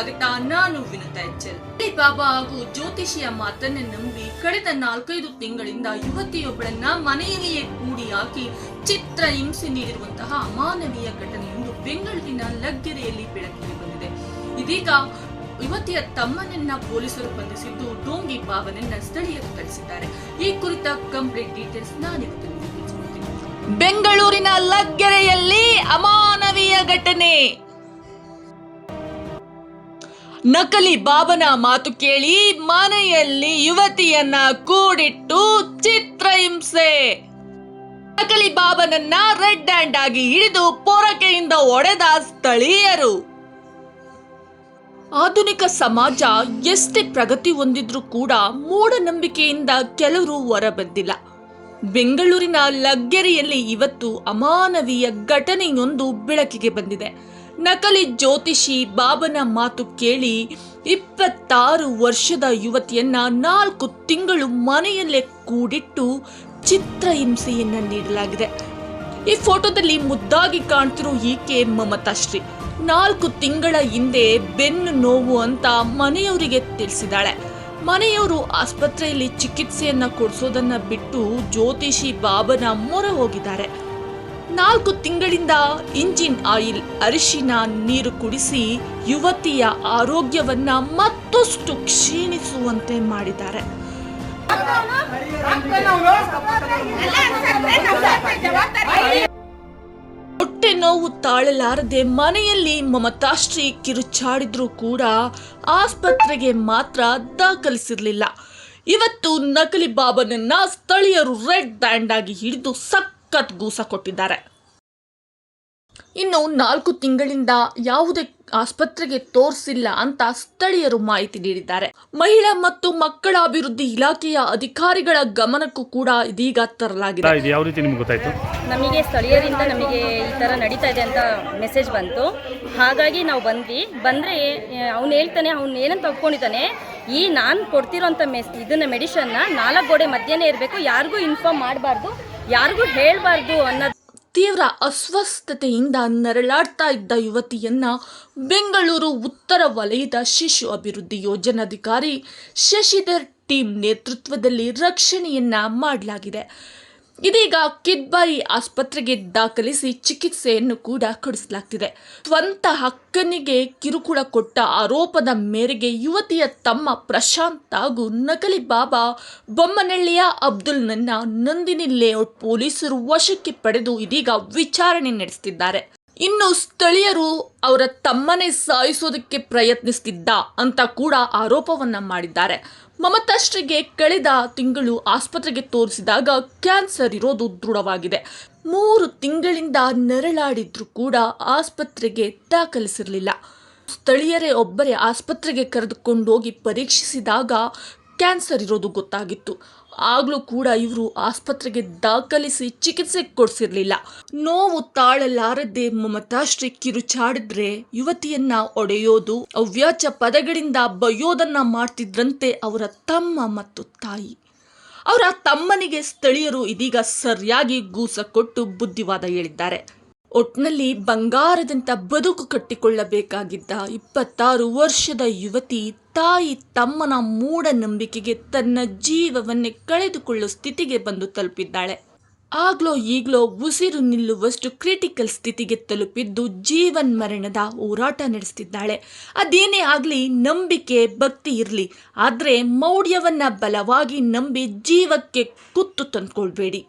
ವಿನುತಾ ಎಚ್ಚಲ್ ಅಲಿ ಬಾಬಾ ಹಾಗೂ ಜ್ಯೋತಿಷಿಯ ಮಾತನ್ನ ನಂಬಿ ಕಳೆದ ನಾಲ್ಕೈದು ತಿಂಗಳಿಂದ ಯುವತಿಯೊಬ್ಬಳನ್ನ ಮನೆಯಲ್ಲಿಯೇ ಕೂಡಿ ಹಾಕಿ ಚಿತ್ರ ಹಿಂಸೆ ನೀಡಿರುವಂತಹ ಅಮಾನವೀಯ ಘಟನೆಯೊಂದು ಬೆಂಗಳೂರಿನ ಲಗ್ಗೆರೆಯಲ್ಲಿ ಬೆಳಕಿಗೆ ಬಂದಿದೆ ಇದೀಗ ಯುವತಿಯ ತಮ್ಮನನ್ನ ಪೊಲೀಸರು ಬಂಧಿಸಿದ್ದು ಡೋಂಗಿ ಬಾಬನನ್ನ ಸ್ಥಳೀಯರು ಕಳಿಸಿದ್ದಾರೆ ಈ ಕುರಿತ ಕಂಪ್ಲೀಟ್ ಡೀಟೇಲ್ಸ್ ತಿಳಿಸ್ಕೊಡ್ತೀನಿ. ಬೆಂಗಳೂರಿನ ಲಗ್ಗೆರೆಯಲ್ಲಿ ಅಮಾನವೀಯ ಘಟನೆ ನಕಲಿ ಬಾಬನ ಮಾತು ಕೇಳಿ ಮನೆಯಲ್ಲಿ ಯುವತಿಯನ್ನ ಕೂಡಿಟ್ಟು ಚಿತ್ರಹಿಂಸೆ. ನಕಲಿ ಬಾಬನನ್ನ ರೆಡ್ ಹ್ಯಾಂಡ್ ಆಗಿ ಹಿಡಿದು ಪೊರಕೆಯಿಂದ ಒಡೆದ ಸ್ಥಳೀಯರು. ಆಧುನಿಕ ಸಮಾಜ ಎಷ್ಟೇ ಪ್ರಗತಿ ಹೊಂದಿದ್ರೂ ಕೂಡ ಮೂಢನಂಬಿಕೆಯಿಂದ ಕೆಲವರು ಹೊರಬಂದಿಲ್ಲ. ಬೆಂಗಳೂರಿನ ಲಗ್ಗೆರೆಯಲ್ಲಿ ಇವತ್ತು ಅಮಾನವೀಯ ಘಟನೆಯೊಂದು ಬೆಳಕಿಗೆ ಬಂದಿದೆ. ನಕಲಿ ಜ್ಯೋತಿಷಿ ಬಾಬನ ಮಾತು ಕೇಳಿ ಇಪ್ಪತ್ತಾರು ವರ್ಷದ ಯುವತಿಯನ್ನ ನಾಲ್ಕು ತಿಂಗಳು ಮನೆಯಲ್ಲೇ ಕೂಡಿಟ್ಟು ಚಿತ್ರಹಿಂಸೆಯನ್ನ ನೀಡಲಾಗಿದೆ. ಈ ಫೋಟೋದಲ್ಲಿ ಮುದ್ದಾಗಿ ಕಾಣ್ತಿರೋ ಈಕೆ ಮಮತಾಶ್ರೀ. ನಾಲ್ಕು ತಿಂಗಳ ಹಿಂದೆ ಬೆನ್ನು ನೋವು ಅಂತ ಮನೆಯವರಿಗೆ ತಿಳಿಸಿದಾಳೆ ಮನೆಯವರು ಆಸ್ಪತ್ರೆಯಲ್ಲಿ ಚಿಕಿತ್ಸೆಯನ್ನ ಕೊಡಿಸೋದನ್ನ ಬಿಟ್ಟು ಜ್ಯೋತಿಷಿ ಬಾಬನ ಮೊರೆ ಹೋಗಿದ್ದಾರೆ. ನಾಲ್ಕು ತಿಂಗಳಿಂದ ಇಂಜಿನ್ ಆಯಿಲ್ ಅರಿಶಿನ ನೀರು ಕುಡಿಸಿ ಯುವತಿಯ ಆರೋಗ್ಯವನ್ನ ಮತ್ತಷ್ಟು ಕ್ಷೀಣಿಸುವಂತೆ ಮಾಡಿದ್ದಾರೆ. ಹೊಟ್ಟೆ ನೋವು ತಾಳಲಾರದೆ ಮನೆಯಲ್ಲಿ ಮಮತಾಶ್ರೀ ಕಿರುಚಾಡಿದ್ರೂ ಕೂಡ ಆಸ್ಪತ್ರೆಗೆ ಮಾತ್ರ ದಾಖಲಿಸಿರ್ಲಿಲ್ಲ. ಇವತ್ತು ನಕಲಿ ಬಾಬನನ್ನ ಸ್ಥಳೀಯರು ರೆಡ್ ಬ್ಯಾಂಡ್ ಆಗಿ ಹಿಡಿದು ಸಖತ್ ಗೂಸ ಕೊಟ್ಟಿದ್ದಾರೆ. ಇನ್ನು ನಾಲ್ಕು ತಿಂಗಳಿಂದ ಯಾವುದೇ ಆಸ್ಪತ್ರೆಗೆ ತೋರಿಸಿಲ್ಲ ಅಂತ ಸ್ಥಳೀಯರು ಮಾಹಿತಿ ನೀಡಿದ್ದಾರೆ. ಮಹಿಳಾ ಮತ್ತು ಮಕ್ಕಳ ಅಭಿವೃದ್ಧಿ ಇಲಾಖೆಯ ಅಧಿಕಾರಿಗಳ ಗಮನಕ್ಕೂ ಕೂಡ ಇದೀಗ ತರಲಾಗಿದೆ. ಇದು. ಯಾವ ರೀತಿ ನಿಮ್ಗೆ ಗೊತ್ತಾಯ್ತು? ನಮಗೆ ಸ್ಥಳೀಯರಿಂದ ನಮಗೆ ಈ ತರ ನಡೀತಾ ಇದೆ ಅಂತ ಮೆಸೇಜ್ ಬಂತು. ಹಾಗಾಗಿ ನಾವು ಬಂದ್ವಿ. ಬಂದರೆ ಅವ್ನು ಹೇಳ್ತಾನೆ ಅವ್ನು ಏನಂತ ಒಪ್ಕೊಂಡಿದ್ದಾನೆ ಈ ನಾನು ಕೊಡ್ತಿರೋಂಥ ಮೆಸ್ ಇದನ್ನ ಮೆಡಿಷನ್ನ ನಾಲ್ಕು ಗೋಡೆ ಮಧ್ಯಾಹ್ನ ಇರಬೇಕು ಯಾರಿಗೂ ಇನ್ಫಾರ್ಮ್ ಮಾಡಬಾರ್ದು. ಯಾರಿಗೂ ಹೇಳಬಾರ್ದು ಅನ್ನೋದು. ತೀವ್ರ ಅಸ್ವಸ್ಥತೆಯಿಂದ ನರಳಾಡ್ತಾ ಇದ್ದ ಯುವತಿಯನ್ನ ಬೆಂಗಳೂರು ಉತ್ತರ ವಲಯದ ಶಿಶು ಅಭಿವೃದ್ಧಿ ಯೋಜನಾಧಿಕಾರಿ ಶಶಿಧರ್ ಟೀಮ್ ನೇತೃತ್ವದಲ್ಲಿ ರಕ್ಷಣೆಯನ್ನ ಮಾಡಲಾಗಿದೆ. ಇದೀಗ ಕಿದ್ಬಾಯಿ ಆಸ್ಪತ್ರೆಗೆ ದಾಖಲಿಸಿ ಚಿಕಿತ್ಸೆಯನ್ನು ಕೂಡ ಕೊಡಿಸಲಾಗ್ತಿದೆ. ಸ್ವಂತ ಹಕ್ಕನಿಗೆ ಕಿರುಕುಳ ಕೊಟ್ಟ ಆರೋಪದ ಮೇರೆಗೆ ಯುವತಿಯ ತಮ್ಮ ಪ್ರಶಾಂತ್ ಹಾಗೂ ನಕಲಿ ಬಾಬಾ ಬೊಮ್ಮನಹಳ್ಳಿಯ ಅಬ್ದುಲ್ನನ್ನ ನಂದಿನಿ ಲೇಔಟ್ ಪೊಲೀಸರು ವಶಕ್ಕೆ ಪಡೆದು ಇದೀಗ ವಿಚಾರಣೆ ನಡೆಸುತ್ತಿದ್ದಾರೆ ಇನ್ನು ಸ್ಥಳೀಯರು ಅವರ ತಮ್ಮನೇ ಸಾಯಿಸೋದಕ್ಕೆ ಪ್ರಯತ್ನಿಸ್ತಿದ್ದ ಅಂತ ಕೂಡ ಆರೋಪವನ್ನ ಮಾಡಿದ್ದಾರೆ. ಮಮತಾಶ್ರೀಗೆ ಕಳೆದ ತಿಂಗಳು ಆಸ್ಪತ್ರೆಗೆ ತೋರಿಸಿದಾಗ ಕ್ಯಾನ್ಸರ್ ಇರೋದು ದೃಢವಾಗಿದೆ. ಮೂರು ತಿಂಗಳಿಂದ ನೆರಳಾಡಿದ್ರೂ ಕೂಡ ಆಸ್ಪತ್ರೆಗೆ ದಾಖಲಿಸಿರಲಿಲ್ಲ. ಸ್ಥಳೀಯರೇ ಒಬ್ಬರೇ ಆಸ್ಪತ್ರೆಗೆ ಕರೆದುಕೊಂಡೋಗಿ ಪರೀಕ್ಷಿಸಿದಾಗ ಕ್ಯಾನ್ಸರ್ ಇರೋದು ಗೊತ್ತಾಗಿತ್ತು. ಆಗಲೂ ಕೂಡ ಇವರು ಆಸ್ಪತ್ರೆಗೆ ದಾಖಲಿಸಿ ಚಿಕಿತ್ಸೆ ಕೊಡಿಸಿರ್ಲಿಲ್ಲ. ನೋವು ತಾಳಲಾರದೆ ಮಮತಾಶ್ರೀ ಕಿರುಚಾಡಿದ್ರೆ ಯುವತಿಯನ್ನ ಒಡೆಯೋದು, ಅವ್ಯಾಚ ಪದಗಳಿಂದ ಬಯ್ಯೋದನ್ನ ಮಾಡ್ತಿದ್ರಂತೆ ಅವರ ತಮ್ಮ ಮತ್ತು ತಾಯಿ. ಅವರ ತಮ್ಮನಿಗೆ ಸ್ಥಳೀಯರು ಇದೀಗ ಸರಿಯಾಗಿ ಗೂಸ ಕೊಟ್ಟು ಬುದ್ಧಿವಾದ ಹೇಳಿದ್ದಾರೆ. ಒಟ್ನಲ್ಲಿ ಬಂಗಾರದಂತ ಬದುಕು ಕಟ್ಟಿಕೊಳ್ಳಬೇಕಾಗಿದ್ದ ಇಪ್ಪತ್ತಾರು ವರ್ಷದ ಯುವತಿ ತಾಯಿ ತಮ್ಮನ ಮೂಢನಂಬಿಕೆಗೆ ತನ್ನ ಜೀವವನ್ನೇ ಕಳೆದುಕೊಳ್ಳುವ ಸ್ಥಿತಿಗೆ ಬಂದು ತಲುಪಿದ್ದಾಳೆ. ಆಗ್ಲೋ ಈಗ್ಲೋ ಉಸಿರು ನಿಲ್ಲುವಷ್ಟು ಕ್ರಿಟಿಕಲ್ ಸ್ಥಿತಿಗೆ ತಲುಪಿದ್ದು ಜೀವನ್ ಮರಣದ ಹೋರಾಟ ನಡೆಸ್ತಿದ್ದಾಳೆ. ಅದೇನೇ ಆಗಲಿ ನಂಬಿಕೆ, ಭಕ್ತಿ ಇರಲಿ, ಆದರೆ ಮೌಢ್ಯವನ್ನು ಬಲವಾಗಿ ನಂಬಿ ಜೀವಕ್ಕೆ ಕುತ್ತು ತಂದ್ಕೊಳ್ಬೇಡಿ.